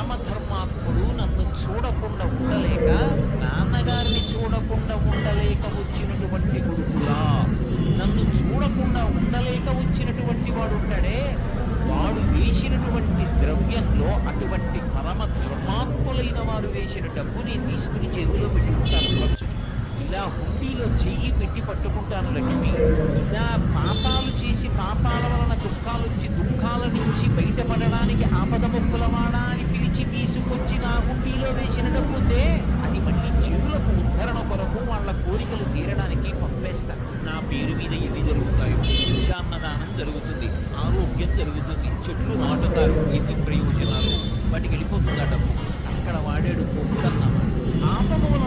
పరమధర్మాత్ముడు నన్ను చూడకుండా ఉండలేక నాన్నగారిని చూడకుండా ఉండలేక వచ్చినటువంటి కొడుకులా నన్ను చూడకుండా ఉండలేక వచ్చినటువంటి వాడు ఉంటాడే వాడు వేసినటువంటి ద్రవ్యంలో అటువంటి పరమ ధర్మాత్ములైన వారు వేసిన డబ్బుని తీసుకుని చెరువులో పెట్టుకుంటాను ఖర్చుకి ఇలా హుండీలో చెయ్యి పెట్టి పట్టుకుంటాను లక్ష్మి. డబ్బుందే అది మళ్ళీ చెరువులకు ఉద్ధరణ కొరకు వాళ్ళ కోరికలు తీరడానికి పంపేస్తాను నా పేరు మీద ఎన్ని జరుగుతాయో. నిత్యాన్నదానం జరుగుతుంది. ఆరోగ్యం జరుగుతుంది. చెట్లు నాటుతారు. ఎన్ని ప్రయోజనాలు. వాటికి వెళ్ళిపోతుంది ఆ డబ్బు? అక్కడ వాడాడు పొట్టన్నమాట పాపము